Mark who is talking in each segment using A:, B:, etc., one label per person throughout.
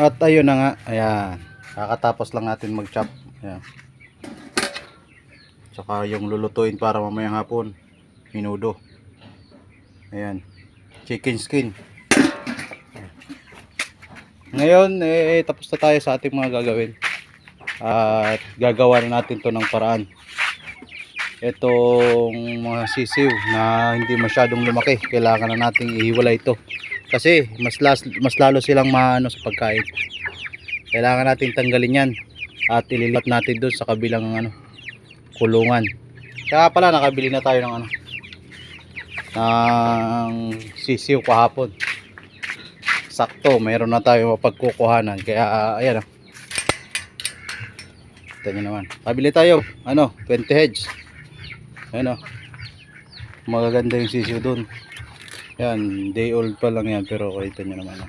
A: At ayun na nga, ayan. Kakatapos lang natin mag-chop. Ayan. Tsaka yung lulutuin para mamayang hapon. Minudo. Ayan. Chicken skin. Ngayon, eh, tapos na tayo sa ating mga gagawin. At gagawa na natin to ng paraan. Itong mga sisiw na hindi masyadong lumaki, kailangan na nating ihiwalay ito. Kasi mas, las, mas lalo silang maano sa pagkain. Kailangan natin tanggalin yan at ililat natin doon sa kabilang ano, kulungan. Kaya pala nakabili na tayo ng ano ng sisiw kahapon. Sakto, mayroon na tayo mapagkukuhanan. Kaya ah, ayan oh. Ito nyo naman. Kabili tayo. Ano? 20 heads. Ayan oh. Magaganda yung sisiw doon. Yan. Day old pa lang yan. Pero kita nyo naman.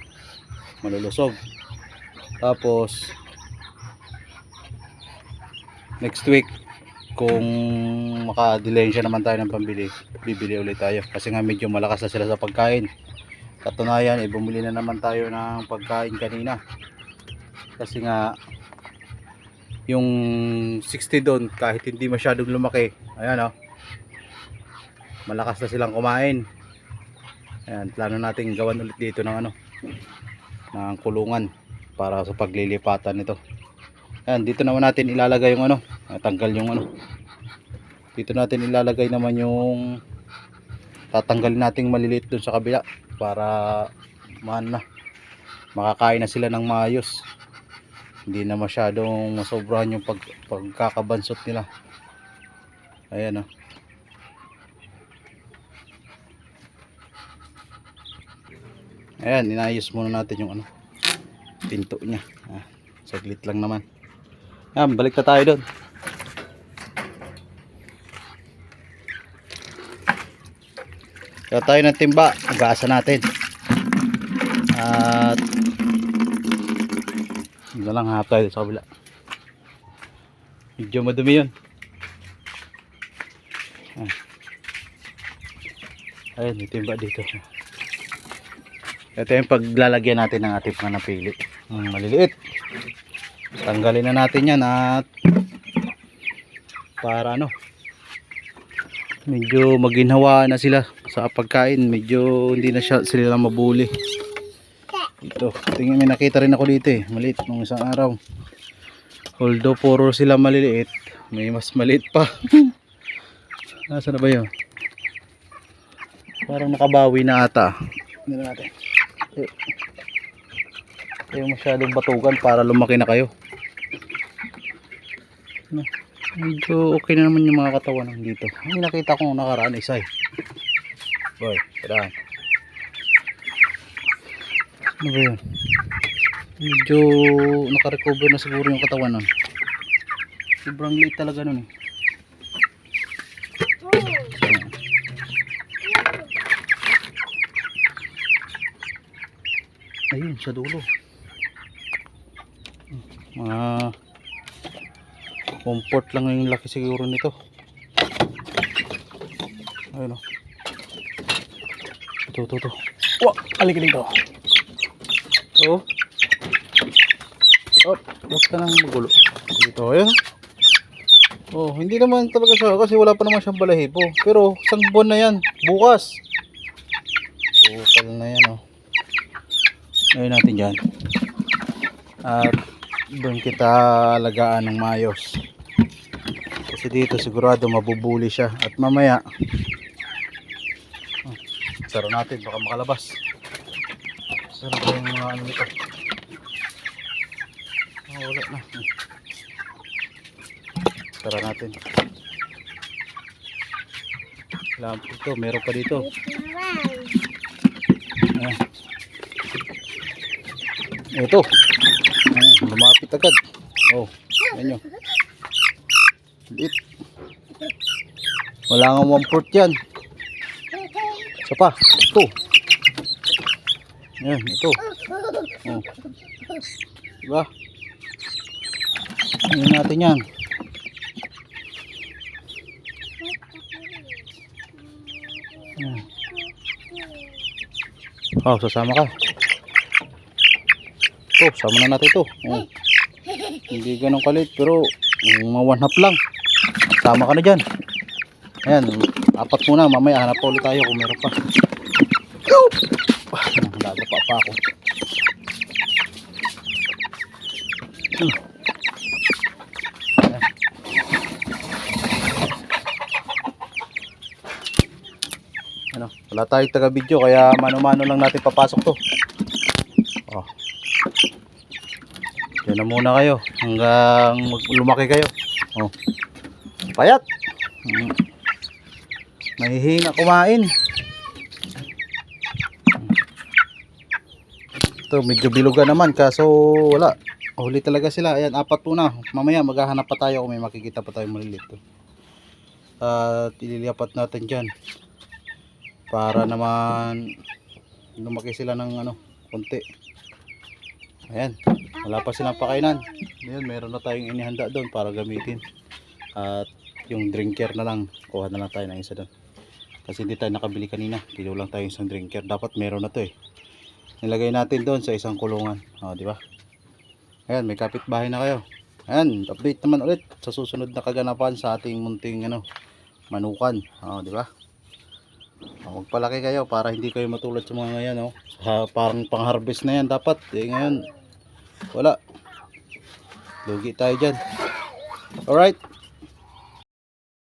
A: Malulusog. Tapos next week kung makadilensya naman tayo ng pambili bibili ulit tayo kasi nga medyo malakas na sila sa pagkain katunayan eh bumili na naman tayo ng pagkain kanina kasi nga yung 60 doon kahit hindi masyadong lumaki ayan oh malakas na silang kumain ayan plano natin gawan ulit dito ng ano ng kulungan para sa paglilipatan nito. Ayan dito naman natin ilalagay yung ano tanggal yung ano. Dito natin ilalagay naman yung tatanggalin nating maliliit dun sa kabila para man na makakain na sila ng maayos. Hindi na masyadong masobrahan yung pag, pagkakabansot nila. Ayan o ayan inayos muna natin yung ano pinto nya ah, saglit lang naman. Ayan balik na tayo doon. Kaya tayo ng timba agaasa natin. At yun lang hanap tayo sa kabila. Medyo madumi yun. Ayun may timba dito ito yung paglalagyan natin ng ating mga napili. Maliliit. Tanggalin na natin yan at para ano? Medyo maginhawa na sila sa pagkain. Medyo hindi na siya, sila mabuli. Ito tingin may nakita rin ako dito eh. Maliit nung isang araw. Although puro sila maliliit may mas maliit pa. Nasa na ba yun? Parang nakabawi na ata. Hindi na natin yung masyadong batugan para lumaki na kayo. No, medyo okay na naman yung mga katawan ng dito. May nakita kong nakaraan isa eh. Boy tadaan ano ba yun? Medyo nakarecover na siguro yung katawan nun. Sobrang liit talaga nun eh ayun sa dulo. Mga comfort lang yung laki siguro nito. Ayun o ito ito ito. Wah! Aligalig to oh. Oh huwag ka nang magulo. Dito ayun. Oh hindi naman talaga siya kasi wala pa naman siyang balahibo. Pero isang buwan na yan. Bukas. Bukal na yan oh ayun natin dyan. At doon kita alagaan ng mayos kasi dito sigurado mabubuli siya. At mamaya oh, sara natin baka makalabas. Sara ba yung mga ano nito. Oh, wala na. Sara natin. Lampo ito meron pa dito. Ayan. Ito. Ayan, lumapit agad. Oh yan nyo. Liit. Wala nga one fourth yan. Isa pa. Ito. Yan ito. Oh. diba? Yan natin yan. Yan oh sasama ka to sama na natin to. Oh. hindi ganun kalit pero mm, mga one half lang. Sama ka na dyan. Ayan apat muna. Mamaya hanap pa ulit tayo kung meron pa. Ah, laga pa pa ako. Hmm. Ano, wala tayong taga video kaya mano-mano lang natin papasok to. Oh. Diyan na muna kayo hanggang lumaki kayo. Oh. payat! Mm. mahihina kumain. Ito medyo bilugan naman kaso wala. Huli talaga sila. Ayan apat po na. Mamaya maghahanap pa tayo kung may makikita pa tayo maliliit. To. at ililipat natin dyan. Para naman lumaki sila ng ano konti ayan wala pa silang pakainan. Ayan meron na tayong inihanda doon para gamitin. At yung drinker na lang kuha na lang tayo ng isa doon. Kasi hindi tayo nakabili kanina kilo lang tayo isang drinker. Dapat meron na to eh. Nilagay natin doon sa isang kulungan. O di ba? Ayan may kapitbahay na kayo. Ayan update naman ulit sa susunod na kaganapan sa ating munting ano manukan. O di ba? O, magpalaki kayo para hindi kayo matulad sa mga ngayon oh. Sa, parang pang harvest na yan dapat. Eh ngayon wala. Lugi tayo dyan. Alright